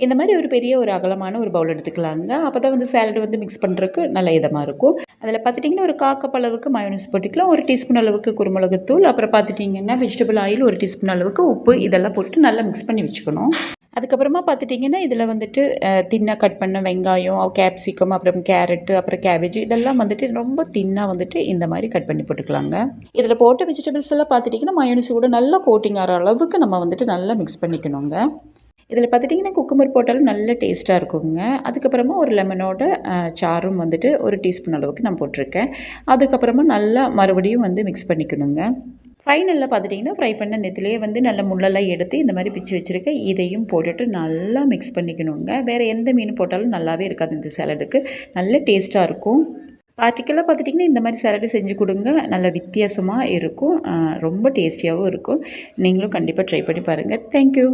இந்த மாதிரி ஒரு பெரிய ஒரு அகலமான ஒரு பவுல் எடுத்துக்கலாங்க. அப்போ தான் வந்து சேலட் வந்து மிக்ஸ் பண்ணுறதுக்கு நல்ல இதமாக இருக்கும். அதில் பார்த்துட்டிங்கன்னா ஒரு காக்கப்பளவுக்கு மயோனிஸ் போட்டுக்கலாம். ஒரு டீஸ்பூன் அளவுக்கு குருமிளகுத்தூள். அப்புறம் பார்த்துட்டிங்கன்னா வெஜிடபிள் ஆயில் ஒரு டீஸ்பூன் அளவுக்கு உப்பு. இதெல்லாம் போட்டு நல்லா மிக்ஸ் பண்ணி வச்சுக்கணும். அதுக்கப்புறமா பார்த்துட்டிங்கன்னா இதில் வந்துட்டு தின்னாக கட் பண்ண வெங்காயம் கேப்சிகம் அப்புறம் கேரட்டு அப்புறம் கேபேஜ் இதெல்லாம் வந்துட்டு ரொம்ப தின்னாக வந்துட்டு இந்த மாதிரி கட் பண்ணி போட்டுக்கலாங்க. இதில் போட்ட வெஜிடபிள்ஸ் எல்லாம் பார்த்துட்டிங்கன்னா மயோனிஸ் கூட நல்லா கோட்டிங் ஆகிற அளவுக்கு நம்ம வந்துட்டு நல்லா மிக்ஸ் பண்ணிக்கணுங்க. இதில் பார்த்துட்டிங்கன்னா குக்கமர் போட்டாலும் நல்ல டேஸ்ட்டாக இருக்குங்க. அதுக்கப்புறமா ஒரு லெமனோட சாரும் வந்துட்டு ஒரு டீஸ்பூன் அளவுக்கு நான் போட்டிருக்கேன். அதுக்கப்புறமா நல்லா மறுபடியும் வந்து மிக்ஸ் பண்ணிக்கணுங்க. ஃபைனலில் பார்த்துட்டிங்கன்னா ஃப்ரை பண்ண நெத்திலே வந்து நல்ல முள்ளெல்லாம் எடுத்து இந்த மாதிரி பிச்சு வச்சுருக்கேன். இதையும் போட்டுட்டு நல்லா மிக்ஸ் பண்ணிக்கணுங்க. வேறு எந்த மீன் போட்டாலும் நல்லாவே இருக்காது இந்த சேலடுக்கு. நல்ல டேஸ்ட்டாக இருக்கும். பார்ட்டிக்கலாக பார்த்துட்டிங்கன்னா இந்த மாதிரி சேலடு செஞ்சு கொடுங்க. நல்ல வித்தியாசமாக இருக்கும். ரொம்ப டேஸ்டியாகவும் இருக்கும். நீங்களும் கண்டிப்பாக ட்ரை பண்ணி பாருங்கள் தேங்க்யூ